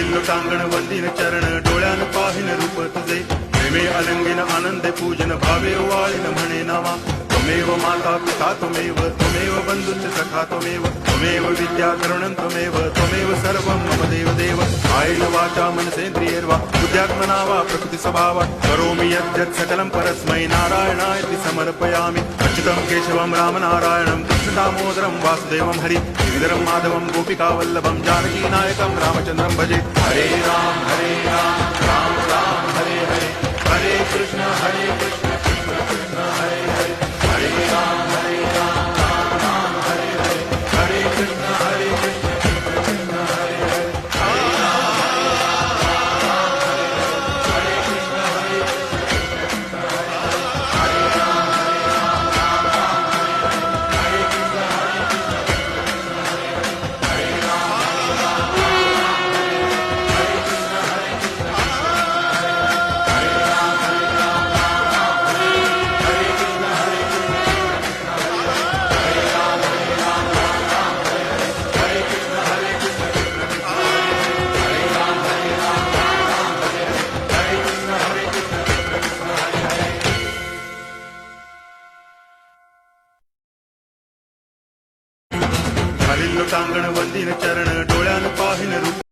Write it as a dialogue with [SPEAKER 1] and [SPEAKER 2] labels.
[SPEAKER 1] हरिल्लो कांगण वंदिन चरण डोळ्यान पाहिन रूप तुझे. प्रेमे अलंगिन आनंद पूजन भावे वाळीन म्हणे नावा. त्वमेव माता पिता त्वमेव त्वमेव बंधुश्च सखा त्वमेव त्वमेव विद्या करुणं त्वमेव त्वमेव सर्वं मम देव. देव आयेन वाचा मनसेन्द्रियर्वा बुद्ध्यात्मना वा प्रकृतिस्वभावा करोमि यद्यत् सकलं परस्मै नारायणाय समर्पयामि। अच्युतं केशवं रामनारायणं कृष्णदामोदरं वासुदेवं हरि श्रीधरं माधवं गोपिकावल्लभं जानकीनायकं रामचन्द्रं भजे। हरे राम हरे राम। हरिल्लो टांगण वंदिन चरण डोळ्यान पाहिल रूप.